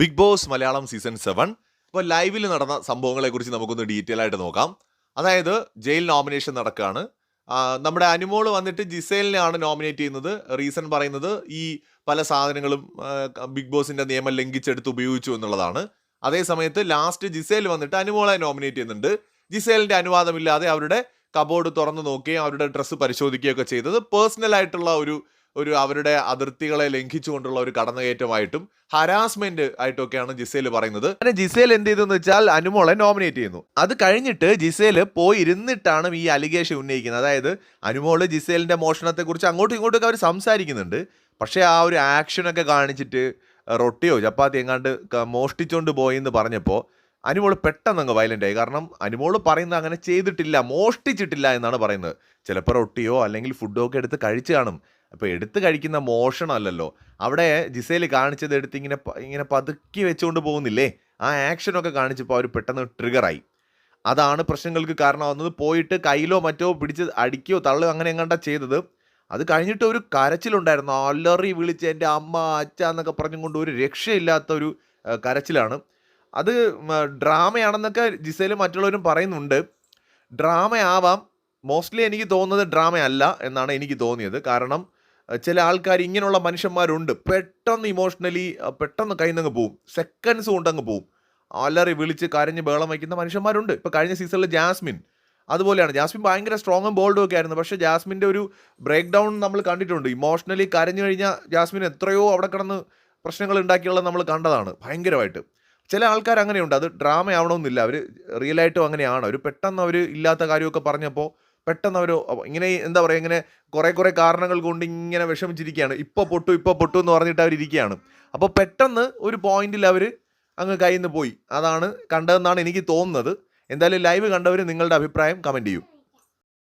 Bigg Boss Malayalam season seven. ഇപ്പോൾ ലൈവിൽ നടന്ന സംഭവങ്ങളെക്കുറിച്ച് നമുക്കൊന്ന് ഡീറ്റെയിൽ ആയിട്ട് നോക്കാം. അതായത് ജയിൽ നോമിനേഷൻ നടക്കുകയാണ് നമ്മുടെ അനുമോൾ വന്നിട്ട് ജിസേലിനെയാണ് നോമിനേറ്റ് ചെയ്യുന്നത്. റീസൺ പറയുന്നത് ഈ പല സാധനങ്ങളും ബിഗ് ബോസിന്റെ നിയമം ലംഘിച്ചെടുത്ത് ഉപയോഗിച്ചു എന്നുള്ളതാണ്. അതേ സമയത്ത് ലാസ്റ്റ് ജിസേൽ വന്നിട്ട് അനുമോളെ നോമിനേറ്റ് ചെയ്യുന്നുണ്ട്. ജിസേലിന്റെ അനുവാദമില്ലാതെ അവരുടെ കബോർഡ് തുറന്നു നോക്കുകയും അവരുടെ ഡ്രസ്സ് പരിശോധിക്കുകയൊക്കെ ചെയ്തത് പേഴ്സണൽ ആയിട്ടുള്ള ഒരു ഒരു അവരുടെ അതിർത്തികളെ ലംഘിച്ചുകൊണ്ടുള്ള ഒരു കടന്നുകയറ്റമായിട്ടും ഹരാസ്മെന്റ് ആയിട്ടൊക്കെയാണ് ജിസേൽ പറയുന്നത്. അങ്ങനെ ജിസേൽ എന്ത് ചെയ്തെന്ന് വെച്ചാൽ അനുമോളെ നോമിനേറ്റ് ചെയ്യുന്നു. അത് കഴിഞ്ഞിട്ട് ജിസേൽ പോയി ഇരുന്നിട്ടാണ് ഈ അലിഗേഷൻ ഉന്നയിക്കുന്നത്. അതായത് അനുമോൾ ജിസേലിന്റെ മോഷണത്തെക്കുറിച്ച് അങ്ങോട്ടും ഇങ്ങോട്ടും അവർ സംസാരിക്കുന്നുണ്ട്. പക്ഷേ ആ ഒരു ആക്ഷനൊക്കെ കാണിച്ചിട്ട് റൊട്ടിയോ ചപ്പാത്തി എങ്ങാണ്ട് മോഷ്ടിച്ചോണ്ട് പോയി എന്ന് പറഞ്ഞപ്പോൾ അനുമോൾ പെട്ടെന്ന് അങ്ങ് വയലന്റ് ആയി. കാരണം അനുമോൾ പറയുന്നത് അങ്ങനെ ചെയ്തിട്ടില്ല മോഷ്ടിച്ചിട്ടില്ല എന്നാണ് പറയുന്നത്. ചിലപ്പോൾ റൊട്ടിയോ അല്ലെങ്കിൽ ഫുഡോ ഒക്കെ എടുത്ത് കഴിച്ച് കാണും. അപ്പോൾ എടുത്ത് കഴിക്കുന്ന മോഷണമല്ലല്ലോ. അവിടെ ജിസേൽ കാണിച്ചത് എടുത്ത് ഇങ്ങനെ ഇങ്ങനെ പതുക്കി വെച്ചുകൊണ്ട് പോകുന്നില്ലേ? ആ ആക്ഷനൊക്കെ കാണിച്ചപ്പോൾ അവർ പെട്ടെന്ന് ട്രിഗറായി അതാണ് പ്രശ്നങ്ങൾക്ക് കാരണമാകുന്നത് പോയിട്ട് കയ്യിലോ മറ്റോ പിടിച്ച് അടിക്കുകയോ തള്ളുകയോ അങ്ങനെ എങ്ങാണ്ടാ ചെയ്തത്. അത് കഴിഞ്ഞിട്ട് ഒരു കരച്ചിലുണ്ടായിരുന്നു. അല്ലറി വിളിച്ച് എന്റെ അമ്മ അച്ഛ എന്നൊക്കെ പറഞ്ഞുകൊണ്ട് ഒരു രക്ഷയില്ലാത്ത ഒരു കരച്ചിലാണ്. അത് ഡ്രാമയാണെന്നൊക്കെ ജിസയിലും മറ്റുള്ളവരും പറയുന്നുണ്ട്. ഡ്രാമയാവാം. മോസ്റ്റ്ലി എനിക്ക് തോന്നുന്നത് ഡ്രാമയല്ല എന്നാണ് എനിക്ക് തോന്നിയത്. കാരണം ചില ആൾക്കാർ ഇങ്ങനെയുള്ള മനുഷ്യന്മാരുണ്ട്. പെട്ടെന്ന് ഇമോഷണലി പെട്ടെന്ന് കയ്യിൽ നിന്ന് പോവും. സെക്കൻഡ്സ് കൊണ്ട് അങ്ങ് പോവും. അലറി വിളിച്ച് കരഞ്ഞ് ബേളം വയ്ക്കുന്ന മനുഷ്യന്മാരുണ്ട്. ഇപ്പോൾ കഴിഞ്ഞ സീസണിൽ ജാസ്മിൻ. അതുപോലെയാണ്. ജാസ്മിൻ ഭയങ്കര സ്ട്രോങ്ങും ബോൾഡും ഒക്കെ ആയിരുന്നു. പക്ഷേ ജാസ്മിന്റെ ഒരു ബ്രേക്ക് ഡൗൺ നമ്മൾ കണ്ടിട്ടുണ്ട്. ഇമോഷണലി കരഞ്ഞു കഴിഞ്ഞാൽ ജാസ്മിൻ എത്രയോ അവിടെ കിടന്ന് പ്രശ്നങ്ങൾ ഉണ്ടാക്കിയുള്ളത് നമ്മൾ കണ്ടതാണ്. ഭയങ്കരമായിട്ട്. ചില ആൾക്കാർ അങ്ങനെയുണ്ട്. അത് ഡ്രാമ ആവണമെന്നില്ല. അവർ റിയലായിട്ടും അങ്ങനെയാണ്. അവർ പെട്ടെന്ന് അവർ ഇല്ലാത്ത കാര്യമൊക്കെ പറഞ്ഞപ്പോൾ പെട്ടെന്ന് അവർ ഇങ്ങനെ എന്താ പറയുക ഇങ്ങനെ കുറേ കുറേ കാരണങ്ങൾ കൊണ്ട് ഇങ്ങനെ വിഷമിച്ചിരിക്കുകയാണ് ഇപ്പോൾ പൊട്ടു ഇപ്പോൾ പൊട്ടു എന്ന് പറഞ്ഞിട്ട് അവർ ഇരിക്കുകയാണ് അപ്പോൾ പെട്ടെന്ന് ഒരു പോയിന്റിൽ അവർ അങ്ങ് കയ്യിൽ നിന്ന് പോയി. അതാണ് കണ്ടതെന്നാണ് എനിക്ക് തോന്നുന്നത്. എന്തായാലും ലൈവ് കണ്ടവർ നിങ്ങളുടെ അഭിപ്രായം കമന്റ് ചെയ്യൂ.